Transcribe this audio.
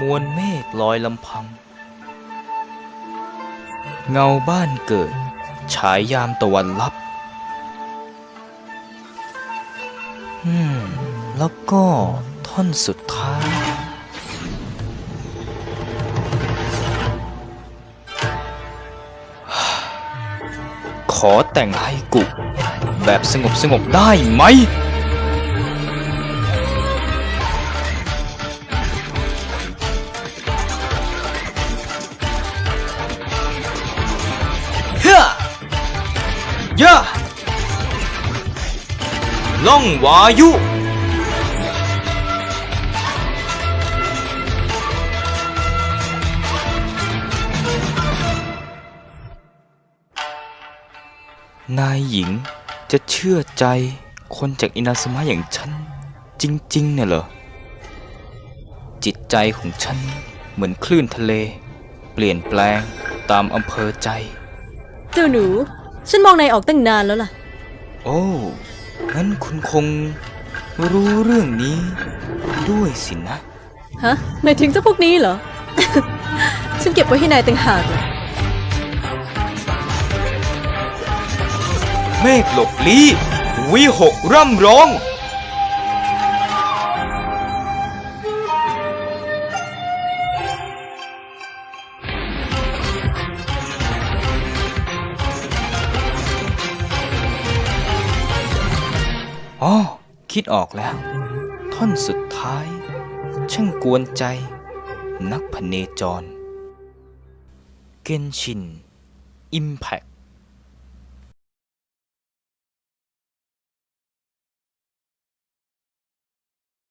มวลเมฆลอยลำพัง เงาบ้านเกิด ฉายยามตะวันลับ อืม แล้วก็ท่อนสุดท้าย ขอแต่งไฮกุ แบบสงบสงบได้ไหม ยะล่องวายุ นายหญิงจะเชื่อใจคนจากอินาสมะอย่างฉัน จริง ๆ เนี่ยเหรอ จิตใจของฉันเหมือนคลื่นทะเล เปลี่ยนแปลงตามอำเภอใจ เจ้าหนู ฉันมองนายออกตั้งนานแล้วล่ะ โอ้งั้นคุณคงรู้เรื่องนี้ด้วยสินะ ฮะหมายถึงเจ้าพวกนี้เหรอ ฉันเก็บไว้ให้นายต่างหากล่ะเมฆหลบลี้วิหกร่ำร้อง อ๋อคิดออกแล้ว ท่อนสุดท้าย ช่างกวนใจ นักพเนจร เกนชิน อิมแพค